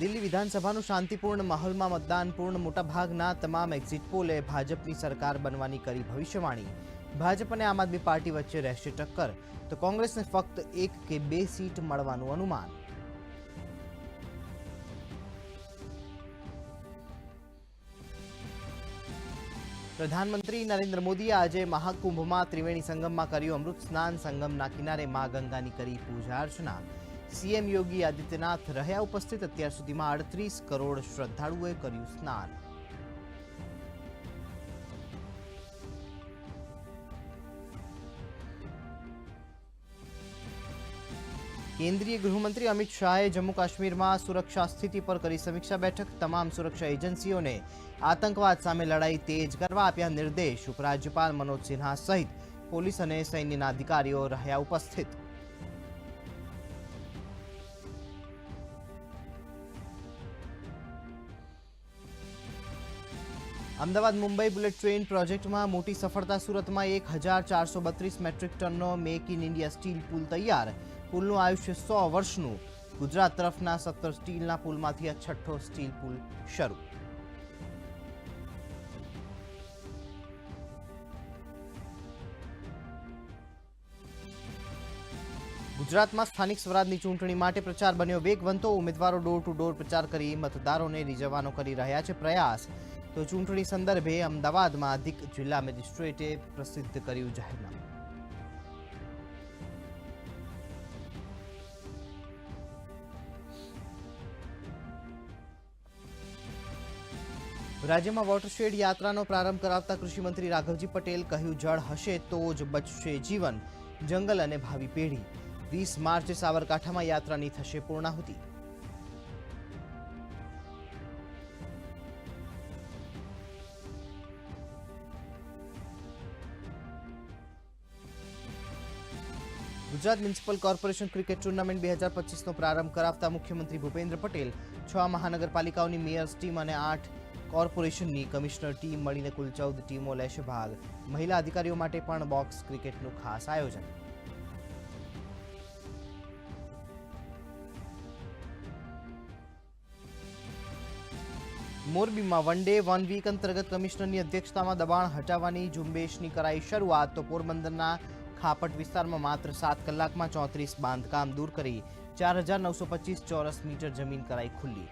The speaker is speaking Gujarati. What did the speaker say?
દિલ્હી વિધાનસભાનું શાંતિપૂર્ણ માહોલમાં મતદાન પૂર્ણ મોટાભાગના તમામ એક્ઝિટ પોલે ભાજપની સરકાર બનવાની કરી ભવિષ્યવાણી. ભાજપ અને આમ આદમી પાર્ટી વચ્ચે રહેશે ટક્કર. તો કોંગ્રેસને ફક્ત એક કે બે સીટ મળવાનું અનુમાન. પ્રધાનમંત્રી નરેન્દ્ર મોદીએ આજે મહાકુંભમાં ત્રિવેણી સંગમમાં કર્યું અમૃત સ્નાન સંગમના કિનારે મા ગંગાની કરી પૂજા અર્ચના. સીએમ યોગી આદિત્યનાથ રહ્યા ઉપસ્થિત, અત્યાર સુધીમાં અડત્રીસ કરોડ શ્રદ્ધાળુઓએ કર્યું સ્નાન. કેન્દ્રીય ગૃહમંત્રી અમિત શાહે જમ્મુ કાશ્મીરમાં સુરક્ષા સ્થિતિ પર કરી સમીક્ષા બેઠક. તમામ સુરક્ષા એજન્સીઓને આતંકવાદ સામે લડાઈ તેજ કરવા આપ્યા નિર્દેશ. ઉપરાજ્યપાલ મનોજ સિન્હા સહિત પોલીસ અને સૈન્યના અધિકારીઓ રહ્યા ઉપસ્થિત. અમદાવાદ મુંબઈ બુલેટ ટ્રેન પ્રોજેક્ટમાં મોટી સફળતા સુરતમાં એક હજાર ચારસો બત્રીસ મેટ્રિક ટનનો મેક ઇન ઇન્ડિયા સ્ટીલ પુલ તૈયાર. પુલનું આયુષ્ય સો વર્ષનું. ગુજરાત તરફના સત્તર સ્ટીલના પુલમાંથી આ છઠ્ઠો સ્ટીલ પુલ શરૂ. ગુજરાતમાં સ્થાનિક સ્વરાજની ચૂંટણી માટે પ્રચાર બન્યો વેગવંતો. ઉમેદવારો ડોર ટુ ડોર પ્રચાર કરી મતદારોને રીઝવવાનો કરી રહ્યા છે પ્રયાસ. તો ચૂંટણી સંદર્ભે અમદાવાદમાં અધિક જિલ્લા મેજિસ્ટ્રેટે પ્રસિદ્ધ કર્યું જાહેરનામું. રાજ્યમાં વોટરશેડ યાત્રાનો પ્રારંભ કરાવતા કૃષિમંત્રી રાઘવજી પટેલ કહ્યું, જળ હશે તો જ બચશે જીવન. જંગલ અને ભાવિ પેઢી. વીસ માર્ચે સાબરકાંઠામાં યાત્રાની થશે પૂર્ણાહુતિ. Gujarat municipal corporation cricket tournament બે હજાર પચીસનો પ્રારંભ કરાવતા મુખ્યમંત્રી ભૂપેન્દ્ર પટેલ છ મહાનગરપાલિકાઓની મેયર્સ ટીમ અને આઠ કોર્પોરેશનની કમિશનર ટીમ મળીને કુલ ચૌદ ટીમો લેશે ભાગ. મહિલા અધિકારીઓ માટે પણ બોક્સ ક્રિકેટનું ખાસ આયોજન. મોરબીમાં વન ડે, વન વીક અંતર્ગત કમિશનરની અધ્યક્ષતામાં દબાણ હટાવવાની ઝુંબેશની કરાઈ શરૂઆત, તો પોરબંદરના ખાપટ વિસ્તારમાં માત્ર સાત કલાકમાં ચોત્રીસ બાંધકામ દૂર કરી ચાર હજાર નવસો પચીસ ચોરસ મીટર જમીન કરાઈ ખુલ્લી.